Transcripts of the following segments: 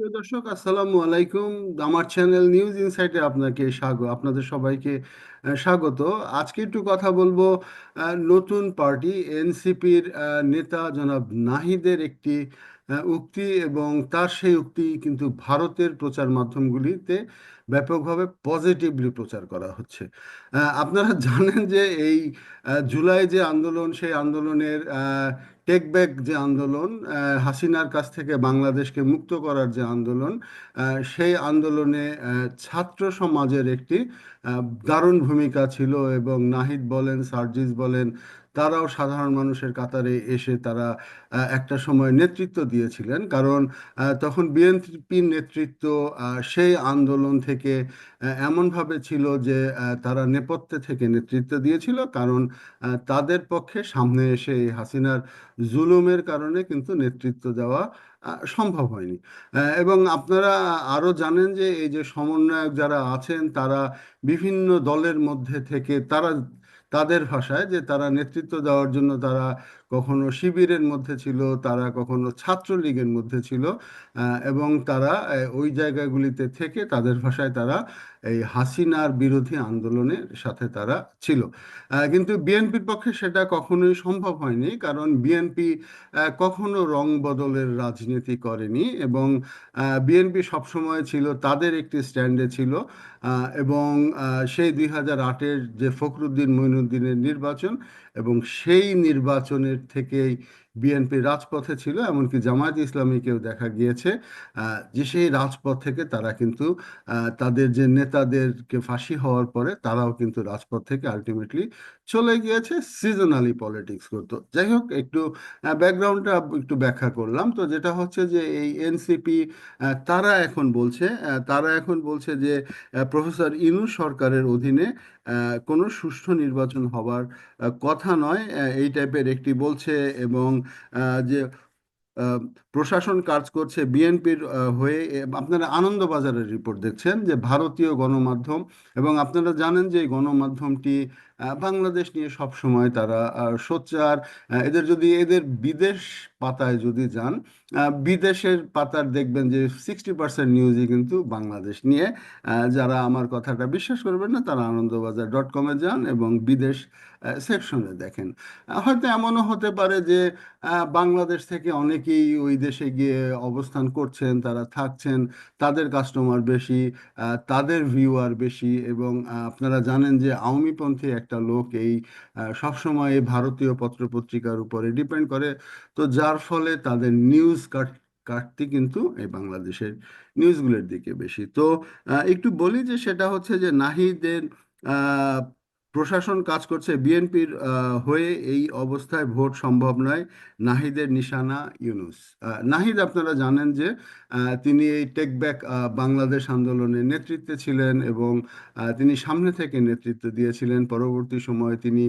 প্রিয় দর্শক আসসালামু আলাইকুম। আমার চ্যানেল নিউজ ইনসাইটে আপনাকে স্বাগত। আপনাদের সবাইকে স্বাগত। আজকে একটু কথা বলব নতুন পার্টি, এনসিপির নেতা জনাব নাহিদের একটি উক্তি এবং তার সেই উক্তি কিন্তু ভারতের প্রচার মাধ্যমগুলিতে ব্যাপকভাবে পজিটিভলি প্রচার করা হচ্ছে। আপনারা জানেন যে এই জুলাই যে আন্দোলন, সেই আন্দোলনের টেক ব্যাক যে আন্দোলন হাসিনার কাছ থেকে বাংলাদেশকে মুক্ত করার যে আন্দোলন সেই আন্দোলনে ছাত্র সমাজের একটি দারুণ ভূমিকা ছিল এবং নাহিদ বলেন, সার্জিস বলেন, তারাও সাধারণ মানুষের কাতারে এসে তারা একটা সময় নেতৃত্ব দিয়েছিলেন। কারণ তখন বিএনপির নেতৃত্ব সেই আন্দোলন থেকে এমনভাবে ছিল যে তারা নেপথ্যে থেকে নেতৃত্ব দিয়েছিল। কারণ তাদের পক্ষে সামনে এসে এই হাসিনার জুলুমের কারণে কিন্তু নেতৃত্ব দেওয়া সম্ভব হয়নি। এবং আপনারা আরও জানেন যে এই যে সমন্বয়ক যারা আছেন, তারা বিভিন্ন দলের মধ্যে থেকে তারা তাদের ভাষায় যে তারা নেতৃত্ব দেওয়ার জন্য তারা কখনো শিবিরের মধ্যে ছিল, তারা কখনো ছাত্রলীগের মধ্যে ছিল এবং তারা ওই জায়গাগুলিতে থেকে তাদের ভাষায় তারা এই হাসিনার বিরোধী আন্দোলনের সাথে তারা ছিল। কিন্তু বিএনপির পক্ষে সেটা কখনোই সম্ভব হয়নি, কারণ বিএনপি কখনো রং বদলের রাজনীতি করেনি এবং বিএনপি সবসময় ছিল তাদের একটি স্ট্যান্ডে ছিল এবং সেই দুই হাজার আটের যে ফখরুদ্দিন মঈনুদ্দিনের নির্বাচন এবং সেই নির্বাচনের থেকেই বিএনপি রাজপথে ছিল, এমনকি জামায়াত ইসলামীকেও দেখা গিয়েছে যে সেই রাজপথ থেকে তারা কিন্তু তাদের যে নেতাদেরকে ফাঁসি হওয়ার পরে তারাও কিন্তু রাজপথ থেকে আলটিমেটলি চলে গিয়েছে সিজনালি পলিটিক্স করতো। যাই হোক, একটু ব্যাকগ্রাউন্ডটা একটু ব্যাখ্যা করলাম। তো যেটা হচ্ছে যে এই এনসিপি তারা এখন বলছে তারা এখন বলছে যে প্রফেসর ইনু সরকারের অধীনে কোনো সুষ্ঠু নির্বাচন হবার কথা নয়। এই টাইপের একটি বলছে এবং যে প্রশাসন কাজ করছে বিএনপির হয়ে আপনারা আনন্দবাজারের রিপোর্ট দেখছেন যে ভারতীয় গণমাধ্যম এবং আপনারা জানেন যে এই গণমাধ্যমটি বাংলাদেশ নিয়ে সব সময় তারা সোচ্চার। এদের যদি, এদের বিদেশ পাতায় যদি যান বিদেশের পাতার দেখবেন যে সিক্সটি পার্সেন্ট নিউজই কিন্তু বাংলাদেশ নিয়ে। যারা আমার কথাটা বিশ্বাস করবেন না, তারা আনন্দবাজার ডট কমে যান এবং বিদেশ সেকশনে দেখেন। হয়তো এমনও হতে পারে যে বাংলাদেশ থেকে অনেকেই ওই দেশে গিয়ে অবস্থান করছেন, তারা থাকছেন, তাদের কাস্টমার বেশি তাদের ভিউয়ার বেশি এবং আপনারা জানেন যে আওয়ামীপন্থী একটা লোক এই সবসময় ভারতীয় পত্রপত্রিকার উপরে ডিপেন্ড করে। তো যার ফলে তাদের নিউজ কাট, কাটতি কিন্তু এই বাংলাদেশের নিউজগুলোর দিকে বেশি। তো একটু বলি যে সেটা হচ্ছে যে নাহিদের প্রশাসন কাজ করছে বিএনপির হয়ে এই অবস্থায় ভোট সম্ভব নয়, নাহিদের নিশানা ইউনুস। নাহিদ আপনারা জানেন যে তিনি এই টেক ব্যাক বাংলাদেশ আন্দোলনের নেতৃত্বে ছিলেন এবং তিনি সামনে থেকে নেতৃত্ব দিয়েছিলেন। পরবর্তী সময়ে তিনি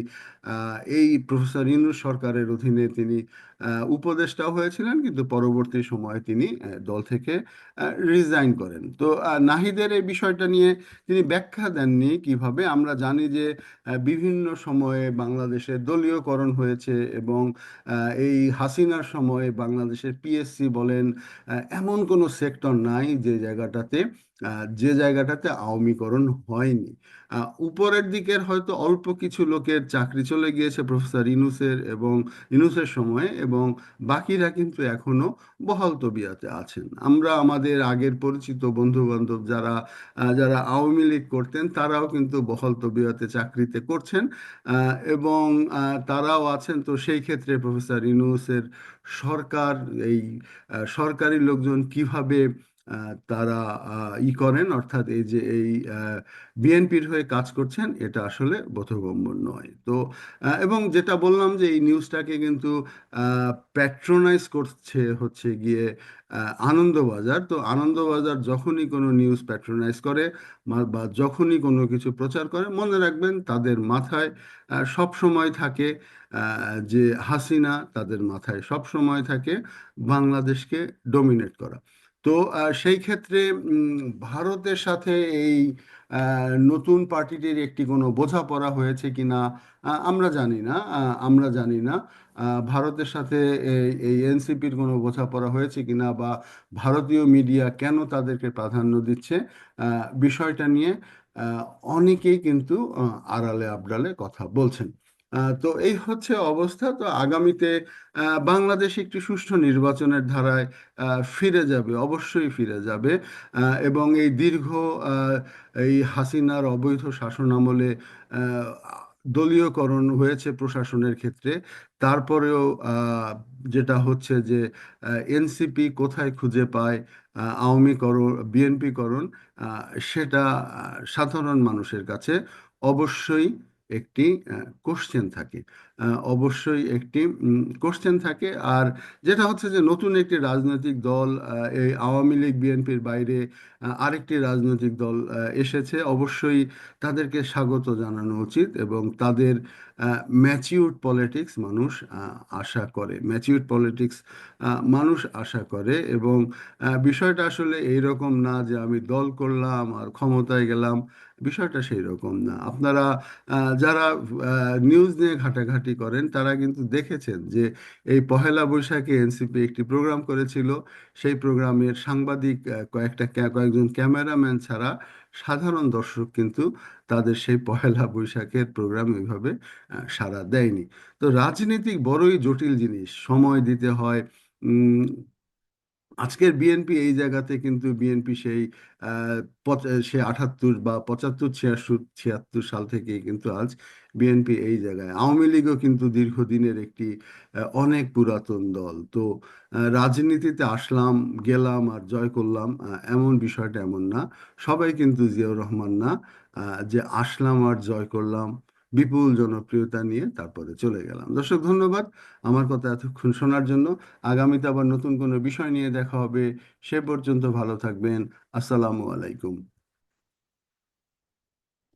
এই প্রফেসর ইউনুস সরকারের অধীনে তিনি উপদেষ্টাও হয়েছিলেন, কিন্তু পরবর্তী সময়ে তিনি দল থেকে রিজাইন করেন। তো নাহিদের এই বিষয়টা নিয়ে তিনি ব্যাখ্যা দেননি কীভাবে। আমরা জানি যে বিভিন্ন সময়ে বাংলাদেশে দলীয়করণ হয়েছে এবং এই হাসিনার সময়ে বাংলাদেশের পিএসসি বলেন এমন কোনো সেক্টর নাই যে জায়গাটাতে যে জায়গাটাতে আওয়ামীকরণ হয়নি। উপরের দিকের হয়তো অল্প কিছু লোকের চাকরি চলে গিয়েছে প্রফেসর ইনুসের এবং ইনুসের সময়ে এবং বাকিরা কিন্তু এখনও বহাল তবিয়াতে আছেন। আমরা আমাদের আগের পরিচিত বন্ধু বান্ধব যারা যারা আওয়ামী লীগ করতেন, তারাও কিন্তু বহাল তবিয়াতে চাকরিতে করছেন এবং তারাও আছেন। তো সেই ক্ষেত্রে প্রফেসর ইউনুসের সরকার, এই সরকারি লোকজন কীভাবে তারা ই করেন, অর্থাৎ এই যে এই বিএনপির হয়ে কাজ করছেন, এটা আসলে বোধগম্য নয়। তো এবং যেটা বললাম যে এই নিউজটাকে কিন্তু প্যাট্রোনাইজ করছে হচ্ছে গিয়ে আনন্দবাজার। তো আনন্দবাজার যখনই কোনো নিউজ প্যাট্রোনাইজ করে বা যখনই কোনো কিছু প্রচার করে, মনে রাখবেন তাদের মাথায় সব সময় থাকে যে হাসিনা তাদের মাথায় সব সময় থাকে বাংলাদেশকে ডমিনেট করা। তো সেই ক্ষেত্রে ভারতের সাথে এই নতুন পার্টিটির একটি কোনো বোঝাপড়া হয়েছে কি না আমরা জানি না আমরা জানি না ভারতের সাথে এই এনসিপির কোনো বোঝাপড়া হয়েছে কি না বা ভারতীয় মিডিয়া কেন তাদেরকে প্রাধান্য দিচ্ছে বিষয়টা নিয়ে অনেকেই কিন্তু আড়ালে আবডালে কথা বলছেন। তো এই হচ্ছে অবস্থা। তো আগামীতে বাংলাদেশ একটি সুষ্ঠু নির্বাচনের ধারায় ফিরে যাবে অবশ্যই ফিরে যাবে। এবং এই দীর্ঘ এই হাসিনার অবৈধ শাসনামলে আহ, দলীয়করণ হয়েছে প্রশাসনের ক্ষেত্রে। তারপরেও যেটা হচ্ছে যে এনসিপি কোথায় খুঁজে পায় আহ, আওয়ামীকরণ বিএনপিকরণ আহ, সেটা সাধারণ মানুষের কাছে অবশ্যই একটি কোশ্চেন থাকে। অবশ্যই একটি কোশ্চেন থাকে। আর যেটা হচ্ছে যে নতুন একটি রাজনৈতিক দল এই আওয়ামী লীগ, বিএনপির বাইরে আরেকটি রাজনৈতিক দল এসেছে। অবশ্যই তাদেরকে স্বাগত জানানো উচিত এবং তাদের ম্যাচিউরড পলিটিক্স মানুষ আশা করে। ম্যাচিউরড পলিটিক্স মানুষ আশা করে এবং বিষয়টা আসলে এইরকম না যে আমি দল করলাম আর ক্ষমতায় গেলাম। বিষয়টা সেই রকম না। আপনারা যারা নিউজ নিয়ে ঘাটাঘাটি করেন তারা কিন্তু দেখেছেন যে এই পহেলা বৈশাখে এনসিপি একটি প্রোগ্রাম করেছিল। সেই প্রোগ্রামের সাংবাদিক কয়েকটা কয়েকজন ক্যামেরাম্যান ছাড়া সাধারণ দর্শক কিন্তু তাদের সেই পহেলা বৈশাখের প্রোগ্রাম আহ, সাড়া দেয়নি। তো রাজনীতিক বড়ই জটিল জিনিস। সময় দিতে হয় আজকের বিএনপি এই জায়গাতে কিন্তু বিএনপি সেই সে আটাত্তর বা পঁচাত্তর ছিয়াত্তর ছিয়াত্তর সাল থেকেই কিন্তু আজ বিএনপি এই জায়গায়। আওয়ামী লীগও কিন্তু দীর্ঘদিনের একটি অনেক পুরাতন দল। তো রাজনীতিতে আসলাম, গেলাম আর জয় করলাম এমন বিষয়টা এমন না। সবাই কিন্তু জিয়াউর রহমান না যে আসলাম আর জয় করলাম বিপুল জনপ্রিয়তা নিয়ে তারপরে চলে গেলাম। দর্শক, ধন্যবাদ আমার কথা এতক্ষণ শোনার জন্য। আগামীতে আবার নতুন কোনো বিষয় নিয়ে দেখা হবে। সে পর্যন্ত ভালো থাকবেন। আসসালামু আলাইকুম।